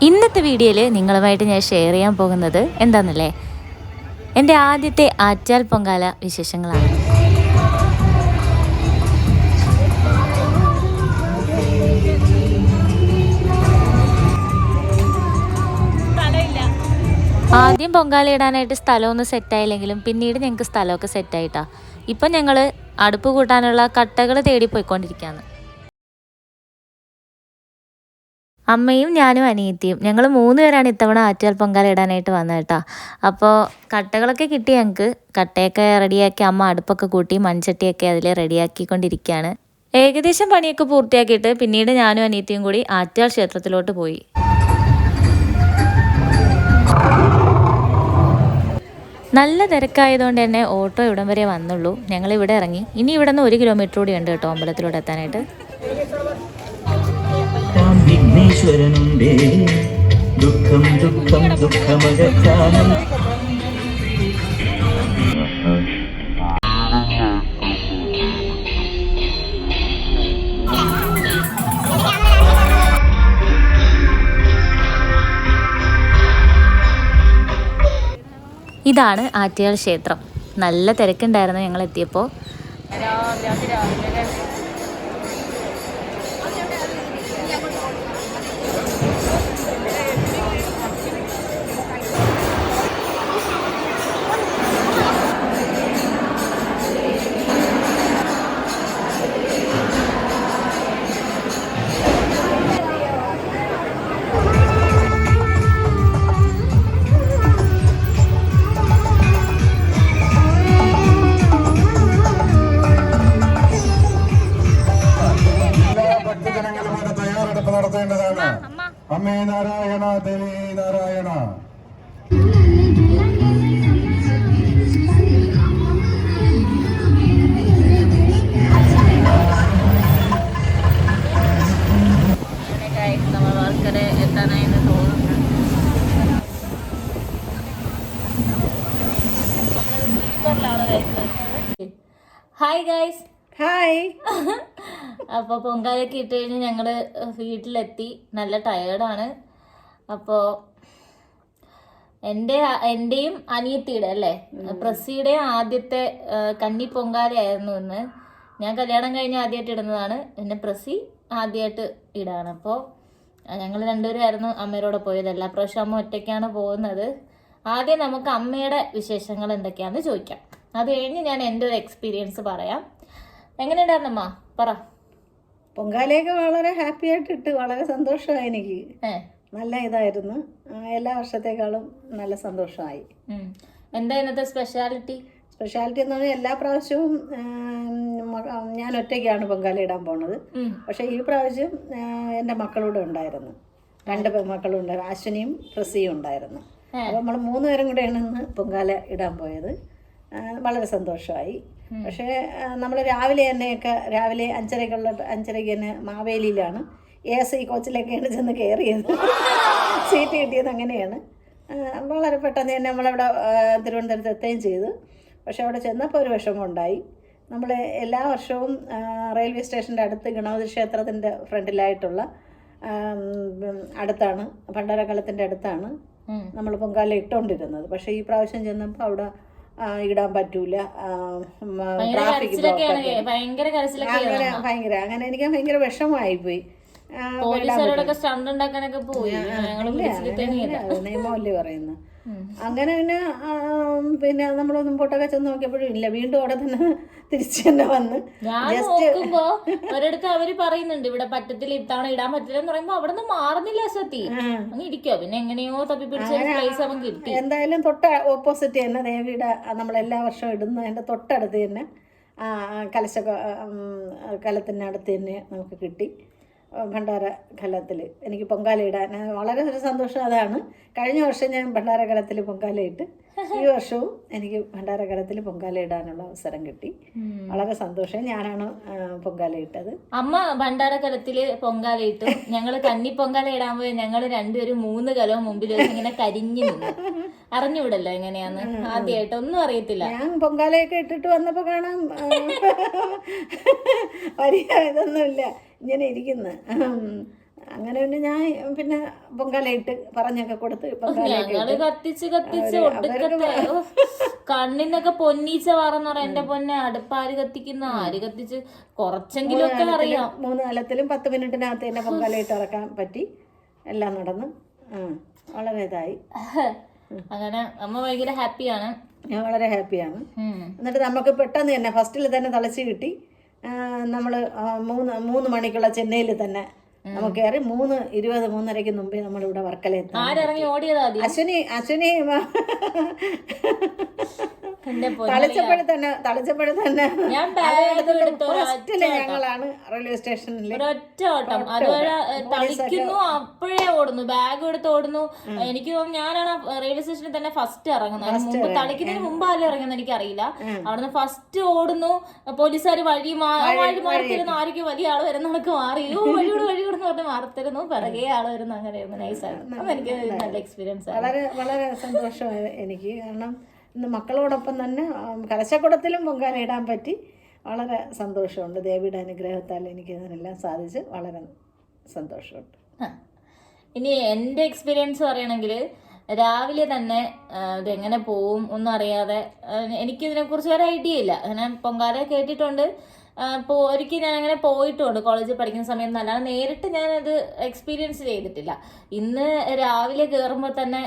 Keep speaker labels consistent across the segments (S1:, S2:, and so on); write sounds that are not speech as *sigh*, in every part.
S1: ഇന്നത്തെ വീഡിയോയിൽ നിങ്ങളുമായിട്ട് ഞാൻ ഷെയർ ചെയ്യാൻ പോകുന്നത് എന്താണെന്നല്ലേ എന്റെ ആദ്യത്തെ ആറ്റാൽ പൊങ്കാല വിശേഷങ്ങളാണ്. ആദ്യം പൊങ്കാല ഇടാനായിട്ട് സ്ഥലമൊന്നും സെറ്റായില്ലെങ്കിലും പിന്നീട് ഞങ്ങൾക്ക് സ്ഥലമൊക്കെ സെറ്റായിട്ടാണ് ഇപ്പം ഞങ്ങൾ അടുപ്പ് കൂട്ടാനുള്ള കട്ടകൾ തേടി പോയിക്കൊണ്ടിരിക്കുകയാണ് അമ്മയും ഞാനും അനിയത്തിയും. ഞങ്ങൾ മൂന്ന് പേരാണ് ഇത്തവണ ആറ്റുകാൽ പൊങ്കാല ഇടാനായിട്ട് വന്നത് കേട്ടോ. അപ്പോൾ കട്ടകളൊക്കെ കിട്ടി ഞങ്ങൾക്ക് കട്ടയൊക്കെ റെഡിയാക്കി അമ്മ അടുപ്പൊക്കെ കൂട്ടി മൺചട്ടിയൊക്കെ അതിൽ റെഡിയാക്കിക്കൊണ്ടിരിക്കുകയാണ് ഏകദേശം പണിയൊക്കെ പൂർത്തിയാക്കിയിട്ട് പിന്നീട് ഞാനും അനിയത്തിയും കൂടി ആറ്റുകാൽ ക്ഷേത്രത്തിലോട്ട് പോയി. നല്ല തിരക്കായതുകൊണ്ട് തന്നെ ഓട്ടോ ഇവിടം വരെ വന്നുള്ളൂ. ഞങ്ങൾ ഇവിടെ ഇറങ്ങി. ഇനി ഇവിടെ നിന്ന് ഒരു കിലോമീറ്റർ കൂടി ഉണ്ട് കേട്ടോ അമ്പലത്തിലൂടെ എത്താനായിട്ട്.
S2: വിഘ്നേശ്വരനുണ്ടേ ദുഃഖം ദുഃഖം ദുഃഖമകറ്റാനും
S1: ഇതാണ് ആറ്റിയാൽ ക്ഷേത്രം. നല്ല തിരക്കുണ്ടായിരുന്നു ഞങ്ങൾ എത്തിയപ്പോൾ ഹായ് ഗൈസ്
S3: ഹായ്
S1: അപ്പോൾ പൊങ്കാലൊക്കെ ഇട്ട് കഴിഞ്ഞ് ഞങ്ങൾ വീട്ടിലെത്തി. നല്ല ടയേർഡാണ് അപ്പോൾ എന്റെ എന്റെയും അനിയത്തിയുടെ അല്ലേ? പ്രസിയുടെ ആദ്യത്തെ കന്നി പൊങ്കാലയായിരുന്നു ഇന്ന്. ഞാൻ കല്യാണം കഴിഞ്ഞ് ആദ്യമായിട്ട് ഇടുന്നതാണ്. പിന്നെ പ്രസി ആദ്യമായിട്ട് ഇടാണ്. അപ്പോൾ ഞങ്ങൾ രണ്ടുപേരായിരുന്നു അമ്മയോടെ പോയത്. എല്ലാ പ്രാവശ്യം അമ്മ ഒറ്റയ്ക്കാണ് പോകുന്നത്. ആദ്യം നമുക്ക് അമ്മയുടെ വിശേഷങ്ങൾ എന്തൊക്കെയാണെന്ന് ചോദിക്കാം. അത് കഴിഞ്ഞ് ഞാൻ എന്റെ ഒരു എക്സ്പീരിയൻസ് പറയാം. എങ്ങനെ എങ്ങനെയുണ്ടായിരുന്നമ്മ? പറ.
S3: പൊങ്കാലയൊക്കെ വളരെ ഹാപ്പി ആയിട്ട് ഇട്ട് വളരെ സന്തോഷമായി എനിക്ക്. നല്ല ഇതായിരുന്നു. എല്ലാ വർഷത്തേക്കാളും നല്ല സന്തോഷമായി.
S1: എന്താ ഇന്നത്തെ സ്പെഷ്യാലിറ്റി
S3: സ്പെഷ്യാലിറ്റി എന്ന് പറഞ്ഞാൽ എല്ലാ പ്രാവശ്യവും ഞാൻ ഒറ്റയ്ക്കാണ് പൊങ്കാല ഇടാൻ പോണത്. പക്ഷെ ഈ പ്രാവശ്യം എന്റെ മക്കളൂടെ ഉണ്ടായിരുന്നു. രണ്ട് മക്കളും ഉണ്ടായിരുന്നു. അശ്വിനിയും പ്രസിയും ഉണ്ടായിരുന്നു. അപ്പോൾ നമ്മൾ മൂന്നുപേരും കൂടെയാണ് ഇന്ന് പൊങ്കാല ഇടാൻ പോയത്. വളരെ സന്തോഷമായി. പക്ഷേ നമ്മൾ രാവിലെ തന്നെയൊക്കെ രാവിലെ അഞ്ചരക്കുള്ള അഞ്ചരയ്ക്ക് തന്നെ മാവേലിയിലാണ്. എ എസ് ഐ കോച്ചിലൊക്കെയാണ് ചെന്ന് കയറിയത്. *laughs* സീറ്റ് കിട്ടിയത് അങ്ങനെയാണ്. വളരെ പെട്ടെന്ന് തന്നെ നമ്മളവിടെ തിരുവനന്തപുരത്ത് എത്തുകയും ചെയ്തു. പക്ഷേ അവിടെ ചെന്നപ്പോൾ ഒരു വിഷമം ഉണ്ടായി. നമ്മൾ എല്ലാ വർഷവും റെയിൽവേ സ്റ്റേഷന്റെ അടുത്ത് ഗണപതി ക്ഷേത്രത്തിന്റെ ഫ്രണ്ടിലായിട്ടുള്ള അടുത്താണ് ഭണ്ഡാരക്കാലത്തിന്റെ അടുത്താണ് നമ്മൾ പൊങ്കാല ഇട്ടുകൊണ്ടിരുന്നത്. പക്ഷേ ഈ പ്രാവശ്യം ചെന്നപ്പോൾ അവിടെ ഇടാൻ പറ്റൂല.
S1: ഭയങ്കര
S3: ട്രാഫിക്
S1: ഭയങ്കര
S3: ഭയങ്കര അങ്ങനെ എനിക്ക് ഭയങ്കര വിഷമമായിപ്പോയി
S1: പോലീസുകാരോടൊക്കെ സ്റ്റണ്ട് ഉണ്ടാക്കാനൊക്കെ പോയി.
S3: നിയമമല്ലേ പറയുന്നത് അങ്ങനെ പിന്നെ പിന്നെ നമ്മൾ ഒന്നും മുമ്പോട്ടൊക്കെ ചെന്ന് നോക്കിയപ്പോഴും ഇല്ല. വീണ്ടും അവിടെ തന്നെ തിരിച്ചു തന്നെ വന്ന്
S1: നോക്കുമ്പോ ഒരിടത്ത് അവർ പറയുന്നുണ്ട് ഇവിടെ പറ്റത്തില്ല ഇത്തവണ ഇടാൻ പറ്റില്ല എന്ന് പറയുമ്പോ അവിടെ നിന്ന് മാറുന്നില്ല സത്യ അങ്ങ് ഇരിക്കോ പിന്നെ എങ്ങനെയോ തപ്പി പിടിച്ച പ്ലേസ് അവൻ കിട്ടി.
S3: എന്തായാലും തൊട്ട ഓപ്പോസിറ്റ് തന്നെ. ദേവിയുടെ നമ്മൾ എല്ലാ വർഷവും ഇടുന്നതിന്റെ തൊട്ടടുത്ത് തന്നെ കലശ കലത്തിന്റെ അടുത്ത് തന്നെ നമുക്ക് കിട്ടി. ഭണ്ഡാര കലത്തിൽ എനിക്ക് പൊങ്കാലയിടാൻ വളരെ ഒരു സന്തോഷം അതാണ്. കഴിഞ്ഞ വർഷം ഞാൻ ഭണ്ഡാര കലത്തിൽ പൊങ്കാലയിട്ട് ഈ വർഷവും എനിക്ക് ഭണ്ഡാര കലത്തിൽ പൊങ്കാല ഇടാനുള്ള അവസരം കിട്ടി. വളരെ സന്തോഷം. ഞാനാണ് പൊങ്കാലയിട്ടത്. പൊങ്കാല
S1: അമ്മ ഭണ്ഡാരക്കലത്തിൽ പൊങ്കാല പൊങ്കാലയിട്ടു. ഞങ്ങൾ കന്നി പൊങ്കാല ഇടാൻ പോയി. ഞങ്ങൾ രണ്ടുപേരും മൂന്ന് കലവും മുമ്പിൽ വെച്ച് ഇങ്ങനെ കരിഞ്ഞു നിന്നു. അറിഞ്ഞുവിടല്ലോ എങ്ങനെയാന്ന്? ആദ്യമായിട്ട് ഒന്നും അറിയത്തില്ല.
S3: ഞാൻ പൊങ്കാലയൊക്കെ ഇട്ടിട്ട് വന്നപ്പോ കാണാം. വലിയ ഇതൊന്നുമില്ല. ഇങ്ങനെ ഇരിക്കുന്നു. അങ്ങനെ പിന്നെ ഞാൻ പിന്നെ പൊങ്കാലയിട്ട് പറഞ്ഞൊക്കെ കൊടുത്ത് ഞങ്ങൾ
S1: കത്തിച്ച് കത്തിച്ച് ഒടുക്കത്തെ കണ്ണിനൊക്കെ പൊന്നീച്ച പറന്ന് പറയാം. എന്റെ പൊന്നെ അടുപ്പാര് കത്തിക്കുന്ന ആര് കത്തിച്ച് കുറച്ചെങ്കിലും ഒക്കെ അറിയാം.
S3: മൂന്ന് കാലത്തിലും പത്ത് മിനിറ്റിനകത്ത് തന്നെ പൊങ്കാലയിട്ട് ഇറക്കാൻ പറ്റി. എല്ലാം നടന്നു. വളരെ ഇതായി.
S1: അങ്ങനെ അമ്മ ഭയങ്കര ഹാപ്പിയാണ്.
S3: ഞാൻ വളരെ ഹാപ്പിയാണ്. എന്നിട്ട് നമുക്ക് പെട്ടെന്ന് തന്നെ ഫസ്റ്റിൽ തന്നെ തളച്ച് കിട്ടി. നമ്മൾ മൂന്ന് മൂന്ന് മണിക്കുള്ള ചെന്നൈയിൽ തന്നെ നമുക്ക് കയറി മൂന്ന് ഇരുപത് മൂന്നരയ്ക്ക് മുമ്പേ നമ്മളിവിടെ ഇവിടെ
S1: ആരിറങ്ങി
S3: അശ്വനി അശ്വിനി തന്നെ തളിച്ചപ്പോഴെ തന്നെ ഫസ്റ്റിൽ ഞങ്ങളാണ് റെയിൽവേ സ്റ്റേഷനിൽ
S1: ഒറ്റ ഓട്ടം. ഏഹ്, തളിക്കുന്നു അപ്പോഴേ ഓടുന്നു. ബാഗ് എടുത്ത് ഓടുന്നു. എനിക്ക് തോന്നുന്നു ഞാനാണ് റെയിൽവേ സ്റ്റേഷനിൽ തന്നെ ഫസ്റ്റ് ഇറങ്ങുന്നത്. മുമ്പ് തളിക്കുന്നതിന് മുമ്പ് ആരും ഇറങ്ങുന്നത് എനിക്ക് അറിയില്ല അവിടുന്ന് ഫസ്റ്റ് ഓടുന്നു. പോലീസുകാർ വഴി മാറി വഴി മാറിത്തരുന്നു ആരൊക്കെ വലിയ ആൾ വരുന്ന കണക്ക് മാറി വഴിയോട് വഴിയോട്. എന്ന് പറഞ്ഞ് മറത്തിരുന്നു പിറകെ ആൾ വരുന്നു അങ്ങനെയായിരുന്നു നൈസായിരുന്നു അതെനിക്ക് നല്ല എക്സ്പീരിയൻസ്
S3: വളരെ വളരെ സന്തോഷമായി എനിക്ക്. കാരണം ഇന്ന് മക്കളോടൊപ്പം തന്നെ കലശക്കുടത്തിലും പൊങ്കാല ഇടാൻ പറ്റി. വളരെ സന്തോഷമുണ്ട്. ദേവിയുടെ അനുഗ്രഹത്താൽ എനിക്ക് ഇതിനെല്ലാം സാധിച്ച് വളരെ സന്തോഷമുണ്ട്.
S1: ഇനി എന്റെ എക്സ്പീരിയൻസ് പറയുകയാണെങ്കിൽ രാവിലെ തന്നെ ഇതെങ്ങനെ പോവും ഒന്നും അറിയാതെ എനിക്കിതിനെക്കുറിച്ച് ഒരു ഐഡിയ ഇല്ല. അങ്ങനെ പൊങ്കാല കേട്ടിട്ടുണ്ട് ഒരിക്കൽ ഞാൻ അങ്ങനെ പോയിട്ടുണ്ട് കോളേജിൽ പഠിക്കുന്ന സമയത്ത് അല്ലാതെ നേരിട്ട് ഞാനത് എക്സ്പീരിയൻസ് ചെയ്തിട്ടില്ല. ഇന്ന് രാവിലെ കയറുമ്പോൾ തന്നെ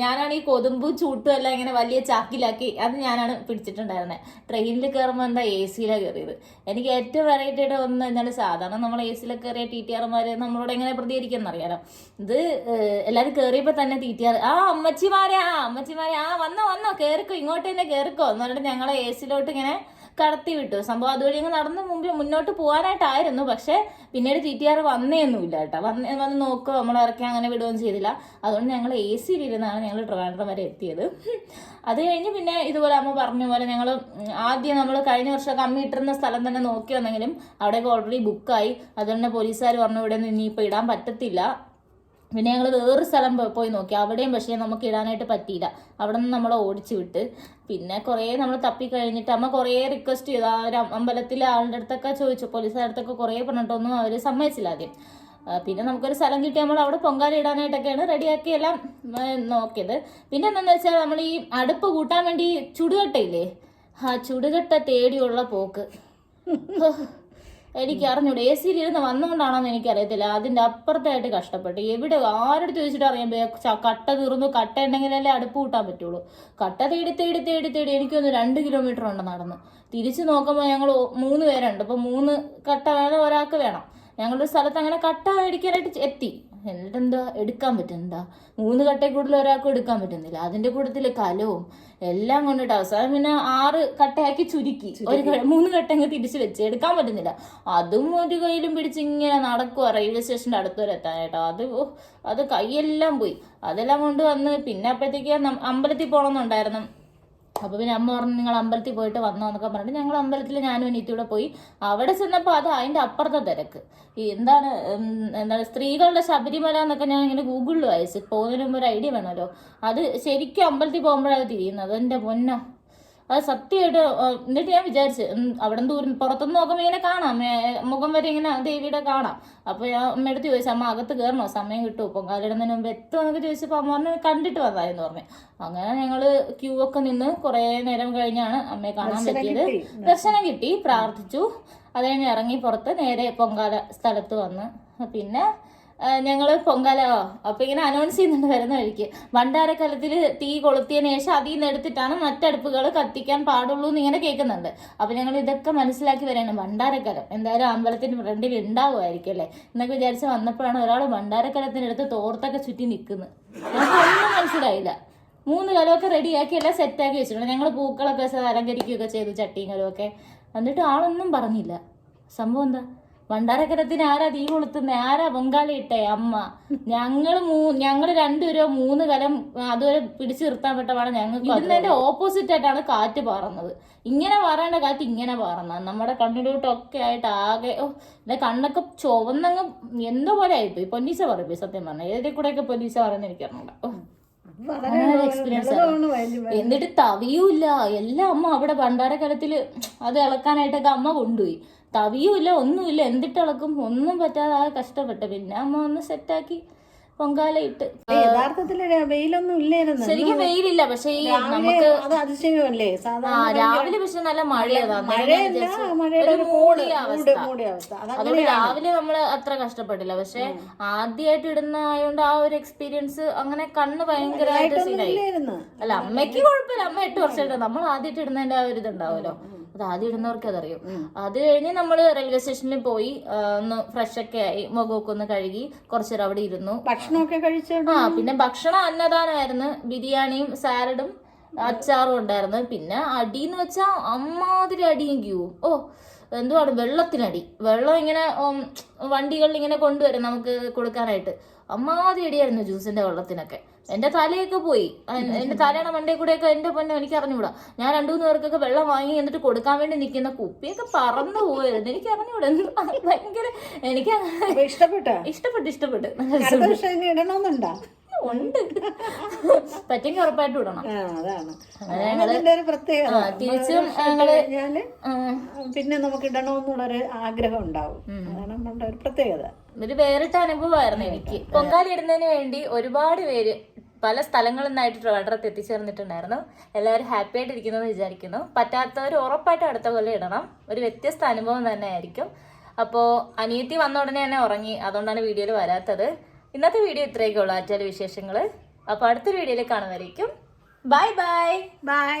S1: ഞാനാണ് ഈ കൊതുമ്പും ചൂട്ടും എല്ലാം ഇങ്ങനെ വലിയ ചാക്കിലാക്കി അത് ഞാനാണ് പിടിച്ചിട്ടുണ്ടായിരുന്നത് ട്രെയിനിൽ കയറുമ്പോൾ എന്താ എ സിയിലാണ് കയറിയത് എനിക്ക് ഏറ്റവും വെറൈറ്റിയുടെ ഒന്ന് എന്നാൽ സാധാരണ നമ്മൾ എ സിയിലൊക്കെ കയറിയ ടി ടി ആർമാർ നമ്മളോട് എങ്ങനെ പ്രതികരിക്കുന്ന അറിയാലോ. ഇത് എല്ലാവരും കയറിയപ്പോൾ തന്നെ ടി ടി ആർ ആ അമ്മച്ചിമാരെ ആ അമ്മച്ചിമാരെ ആ വന്നോ വന്നോ കയറിക്കോ ഇങ്ങോട്ട് തന്നെ കയറിക്കോ എന്ന് പറഞ്ഞിട്ട് ഞങ്ങളെ എ സിയിലോട്ട് ഇങ്ങനെ കടത്തി വിട്ടു സംഭവം അതുവഴി അങ്ങ് നടന്ന് മുമ്പ് മുന്നോട്ട് പോകാനായിട്ടായിരുന്നു. പക്ഷേ പിന്നീട് ടി ടി ആർ വന്നേയൊന്നുമില്ല കേട്ടോ. വന്ന് വന്ന് നോക്കുക. നമ്മൾ ഇറക്കി അങ്ങനെ വിടുകയും ചെയ്തില്ല. അതുകൊണ്ട് ഞങ്ങൾ എ സിയിലിരുന്നാണ് ഞങ്ങൾ ട്രിവാൻഡ്രം വരെ എത്തിയത്. അത് കഴിഞ്ഞ് പിന്നെ ഇതുപോലെ അമ്മ പറഞ്ഞ പോലെ ഞങ്ങൾ ആദ്യം നമ്മൾ കഴിഞ്ഞ വർഷം അമ്മ ഇട്ടിരുന്ന സ്ഥലം തന്നെ നോക്കി വന്നെങ്കിലും അവിടെയൊക്കെ ഓൾറെഡി ബുക്കായി അതുകൊണ്ട് പോലീസുകാർ പറഞ്ഞു ഇവിടെ നിന്ന് ഇനിയിപ്പോൾ ഇടാൻ പറ്റത്തില്ല. പിന്നെ ഞങ്ങൾ വേറൊരു സ്ഥലം പോയി നോക്കി. അവിടെയും പക്ഷേ നമുക്ക് ഇടാനായിട്ട് പറ്റിയില്ല. അവിടെ നിന്ന് നമ്മളെ ഓടിച്ചു വിട്ട്. പിന്നെ കുറേ നമ്മൾ തപ്പി കഴിഞ്ഞിട്ട് അമ്മ കുറേ റിക്വസ്റ്റ് ചെയ്തു. ആ ഒരു അമ്പലത്തിലെ ആളുടെ അടുത്തൊക്കെ ചോദിച്ചു. പോലീസുകാരുടെ അടുത്തൊക്കെ കുറേ പറഞ്ഞിട്ടൊന്നും അവർ സമ്മതിച്ചില്ല ആദ്യം. പിന്നെ നമുക്കൊരു സ്ഥലം കിട്ടി. നമ്മൾ അവിടെ പൊങ്കാല ഇടാനായിട്ടൊക്കെയാണ് റെഡിയാക്കി എല്ലാം നോക്കിയത്. പിന്നെ എന്താണെന്ന് വെച്ചാൽ നമ്മൾ ഈ അടുപ്പ് കൂട്ടാൻ വേണ്ടി ചുടുകട്ടയില്ലേ? ആ ചുടുകട്ട തേടിയുള്ള പോക്ക്. എനിക്ക് അറിഞ്ഞൂടെ? എ സിയിൽ ഇരുന്ന് വന്നുകൊണ്ടാണെന്ന് എനിക്കറിയത്തില്ല. അതിന്റെ അപ്പുറത്തായിട്ട് കഷ്ടപ്പെട്ടു. എവിടെ ആരോട് ചോദിച്ചിട്ട് അറിയാൻ കട്ട തീർന്നു കട്ട ഉണ്ടെങ്കിലല്ലേ അടുപ്പ് കൂട്ടാൻ പറ്റുള്ളൂ. കട്ട തേടി തേടി തേടി തേടി എനിക്കൊന്ന് രണ്ട് കിലോമീറ്റർ ഉണ്ട് നടന്ന്. തിരിച്ചു നോക്കുമ്പോൾ ഞങ്ങൾ മൂന്ന് പേരുണ്ട്. അപ്പോൾ മൂന്ന് കട്ട വേണം ഒരാൾക്ക് വേണം. ഞങ്ങളുടെ സ്ഥലത്ത് അങ്ങനെ കട്ട മേടിക്കാനായിട്ട് എത്തി. എന്നിട്ട് എന്താ എടുക്കാൻ പറ്റുന്നുണ്ടോ മൂന്ന് കട്ടയിൽ കൂടുതൽ ഒരാൾക്കും എടുക്കാൻ പറ്റുന്നില്ല. അതിന്റെ കൂട്ടത്തിൽ കലവും എല്ലാം കൊണ്ടിട്ട് അവസാനം പിന്നെ ആറ് കട്ടയാക്കി ചുരുക്കി. ഒരു മൂന്ന് കട്ട അങ്ങ് തിരിച്ചു വെച്ച് എടുക്കാൻ പറ്റുന്നില്ല. അതും ഒരു കയ്യിലും പിടിച്ച് ഇങ്ങനെ നടക്കുക റെയിൽവേ സ്റ്റേഷന്റെ അടുത്ത് വരെ എത്താനായിട്ടോ. അത് അത് കൈയെല്ലാം പോയി. അതെല്ലാം കൊണ്ട് വന്ന് പിന്നെ അപ്പോഴത്തേക്ക് അമ്പലത്തിൽ പോകണമെന്നുണ്ടായിരുന്നു അപ്പോൾ പിന്നെ അമ്മ പറഞ്ഞു നിങ്ങൾ അമ്പലത്തിൽ പോയിട്ട് വന്നോ എന്നൊക്കെ പറഞ്ഞിട്ട് ഞങ്ങൾ അമ്പലത്തിൽ ഞാനും അനിയത്തിയൂടെ പോയി. അവിടെ ചെന്നപ്പോൾ അത് അതിന്റെ അപ്പുറത്തെ തിരക്ക്. ഈ എന്താണ് എന്താണ് സ്ത്രീകളുടെ ശബരിമല എന്നൊക്കെ ഞാൻ ഇങ്ങനെ ഗൂഗിളിൽ വായിച്ചു പോകുന്നതിന് മുമ്പ് ഒരു ഐഡിയ വേണമല്ലോ. അത് ശരിക്കും അമ്പലത്തിൽ പോകുമ്പോഴാണ് തിരിയുന്നത്. എന്റെ പൊന്നോ? അത് സത്യമായിട്ട് എന്നിട്ട് ഞാൻ വിചാരിച്ച് അവിടെ ദൂരം പുറത്തുനിന്ന് നോക്കുമ്പോൾ ഇങ്ങനെ കാണാം. മുഖം വരെ ഇങ്ങനെ ദേവിയുടെ കാണാം. അപ്പോൾ ഞാൻ അമ്മയടുത്ത് ചോദിച്ചു അമ്മ അകത്ത് കയറണോ സമയം കിട്ടുമോ? പൊങ്കാലിടുന്നതിന് മുമ്പ് എത്തും എന്നൊക്കെ ചോദിച്ചപ്പോൾ അമ്മ പറഞ്ഞു കണ്ടിട്ട് വന്നായിരുന്നു പറഞ്ഞു. അങ്ങനെ ഞങ്ങൾ ക്യൂ ഒക്കെ നിന്ന് കുറേ നേരം കഴിഞ്ഞാണ് അമ്മയെ കാണാൻ പറ്റിയത്. ദർശനം കിട്ടി പ്രാർത്ഥിച്ചു. അത് കഴിഞ്ഞ് ഇറങ്ങി പുറത്ത് നേരെ പൊങ്കാല സ്ഥലത്ത് വന്ന്. പിന്നെ ഞങ്ങൾ പൊങ്കാല? ഓ, അപ്പൊ ഇങ്ങനെ അനൗൺസ് ചെയ്യുന്നുണ്ട് വരുന്ന വഴിക്ക്. ഭണ്ഡാരക്കലത്തിൽ തീ കൊളുത്തിയതിന് ശേഷം അതിൽ നിന്ന് എടുത്തിട്ടാണ് മറ്റടുപ്പുകൾ കത്തിക്കാൻ പാടുള്ളൂ എന്ന് ഇങ്ങനെ കേൾക്കുന്നുണ്ട്. അപ്പൊ ഞങ്ങൾ ഇതൊക്കെ മനസ്സിലാക്കി വരികയാണ് ഭണ്ഡാരക്കലം എന്തായാലും അമ്പലത്തിന് ഫ്രണ്ടിൽ ഉണ്ടാവുമായിരിക്കും അല്ലേ? എന്നൊക്കെ വിചാരിച്ച് വന്നപ്പോഴാണ് ഒരാൾ ഭണ്ഡാരക്കലത്തിനടുത്ത് തോർത്തൊക്കെ ചുറ്റി നിൽക്കുന്നത്. ഒന്നും മനസ്സിലായില്ല. മൂന്ന് കലമൊക്കെ റെഡിയാക്കി എല്ലാം സെറ്റാക്കി വെച്ചിട്ടുണ്ട്. ഞങ്ങൾ പൂക്കളൊക്കെ അലങ്കരിക്കുകയൊക്കെ ചെയ്തു ചട്ടിയും കലമൊക്കെ എന്നിട്ട് ആളൊന്നും പറഞ്ഞില്ല. സംഭവം എന്താ? ഭണ്ഡാരക്കരത്തിന് ആരാ തീ കൊളുത്തുന്നേ? ആരാ പൊങ്കാലി ഇട്ടേ? അമ്മ. ഞങ്ങൾ മൂ ഞങ്ങൾ രണ്ടുപേരോ മൂന്ന് കലം അതുവരെ പിടിച്ചു നിർത്താൻ പറ്റമാണ് ഞങ്ങൾക്ക് ഇതിന്റെ ഓപ്പോസിറ്റ് ആയിട്ടാണ് കാറ്റ് പാറുന്നത്. ഇങ്ങനെ പാറേണ്ട കാറ്റ് ഇങ്ങനെ പാറുന്നത്. നമ്മുടെ കണ്ണിലോട്ടൊക്കെ ആയിട്ട് ആകെ ഓ എന്റെ കണ്ണൊക്കെ ചുവന്നങ്ങ് എന്തോ പോലെ ആയിപ്പോയി. പൊന്നീസ പറയിപ്പോയി സത്യം പറഞ്ഞ. ഏതിൽ കൂടെയൊക്കെ പൊന്നീസ പറയുന്ന എനിക്കറിഞ്ഞൂടാ എക്സ്പീരിയൻസ് എന്നിട്ട് തവിയൂല്ല എല്ലാം അമ്മ അവിടെ ഭണ്ഡാരക്കലത്തിൽ അത് ഇളക്കാനായിട്ടൊക്കെ അമ്മ കൊണ്ടുപോയി. തവിയൂല്ല ഒന്നുമില്ല. എന്തിട്ട് ഇളക്കും? ഒന്നും പറ്റാതെ ആ കഷ്ടപ്പെട്ട്. പിന്നെ അമ്മ ഒന്ന് സെറ്റാക്കി പൊങ്കാല ഇട്ട്.
S3: യഥാർത്ഥത്തിൽ വെയിലൊന്നും ഇല്ലായിരുന്നു.
S1: ശരിക്കും വെയിലില്ല. പക്ഷെ ഈ നമുക്ക്
S3: അത് അതിശയമല്ലേ?
S1: ആ രാവിലെ പക്ഷെ നല്ല
S3: മഴയതാണ്
S1: അതുകൊണ്ട് രാവിലെ നമ്മൾ അത്ര കഷ്ടപ്പെട്ടില്ല. പക്ഷെ ആദ്യമായിട്ട് ഇടുന്ന ആയതുകൊണ്ട് ആ ഒരു എക്സ്പീരിയൻസ് അങ്ങനെ കണ്ണ് ഭയങ്കരമായിട്ട് സീനായി അല്ല അമ്മയ്ക്ക് കുഴപ്പമില്ല. അമ്മ എട്ട് വർഷമായിട്ട് നമ്മൾ ആദ്യമായിട്ട് ഇടുന്നതിന്റെ ആ ഒരു ഇതുണ്ടാവുമല്ലോ. അത് ആദ്യം ഇടുന്നവർക്ക് അതറിയും. അത് കഴിഞ്ഞ് നമ്മൾ റെയിൽവേ സ്റ്റേഷനിൽ പോയി ഒന്ന് ഫ്രഷ് ഒക്കെ ആയി മുഖമൊക്കെ ഒന്ന് കഴുകി കുറച്ചേരം അവിടെ ഇരുന്നു.
S3: ഭക്ഷണമൊക്കെ കഴിച്ചു
S1: ആ പിന്നെ ഭക്ഷണം അന്നദാനമായിരുന്നു. ബിരിയാണിയും സാലഡും അച്ചാറും ഉണ്ടായിരുന്നു. പിന്നെ അടിന്ന് വെച്ചാൽ അമ്മാതിരി അടിയും ക്യൂവും ഓ എന്തുവാണ്? വെള്ളത്തിനടി. വെള്ളം ഇങ്ങനെ വണ്ടികളിൽ ഇങ്ങനെ കൊണ്ടുവരും നമുക്ക് കൊടുക്കാനായിട്ട്. അമ്മാതിരി അടിയായിരുന്നു ജ്യൂസിന്റെ വെള്ളത്തിനൊക്കെ. എന്റെ തലയൊക്കെ പോയി. എന്റെ തലയുടെ മണ്ടയിൽ കൂടെയൊക്കെ എന്റെ പൊന്നെ എനിക്ക് അറിഞ്ഞൂടാ ഞാൻ രണ്ടു മൂന്ന് പേർക്കൊക്കെ വെള്ളം വാങ്ങി എന്നിട്ട് കൊടുക്കാൻ വേണ്ടി നിൽക്കുന്ന കുപ്പിയൊക്കെ പറന്നു പോയിരുന്നു എനിക്ക് അറിഞ്ഞൂടാ എന്തുവാ ഭയങ്കര എനിക്ക്
S3: ഇഷ്ടപ്പെട്ടു?
S1: ഇഷ്ടപ്പെട്ടോ ഇഷ്ടപ്പെട്ടു.
S3: ഇടണമെന്നുണ്ടോ
S1: ഉണ്ട്. പറ്റെങ്കിൽ ഉറപ്പായിട്ടും
S3: ആ,
S1: തിരിച്ചും
S3: പിന്നെ നമുക്ക് ഇടണമെന്നുള്ളൊരു ആഗ്രഹം ഉണ്ടാവും. അതാണ് നമ്മളുടെ ഒരു പ്രത്യേകത.
S1: ഒരു വേറിട്ട അനുഭവമായിരുന്നു എനിക്ക്. പൊങ്കാലിടുന്നതിന് വേണ്ടി ഒരുപാട് പേര് പല സ്ഥലങ്ങളിൽ നിന്നായിട്ട് ട്രിവാൻഡ്രത്ത് എത്തിച്ചേർന്നിട്ടുണ്ടായിരുന്നു. എല്ലാവരും ഹാപ്പി ആയിട്ട് ഇരിക്കുന്നു വിചാരിക്കുന്നു. പറ്റാത്തവർ ഉറപ്പായിട്ടും അടുത്ത കൊല്ലം ഇടണം. ഒരു വ്യത്യസ്ത അനുഭവം തന്നെ ആയിരിക്കും. അപ്പോൾ അനിയത്തി വന്ന ഉടനെ തന്നെ ഉറങ്ങി. അതുകൊണ്ടാണ് വീഡിയോയിൽ വരാത്തത്. ഇന്നത്തെ വീഡിയോ ഇത്രയൊക്കെ ഉള്ളൂ. ആറ്റാൽ വിശേഷങ്ങൾ അപ്പോൾ അടുത്ത വീഡിയോയിൽ കാണുമായിരിക്കും ബൈ ബൈ
S3: ബൈ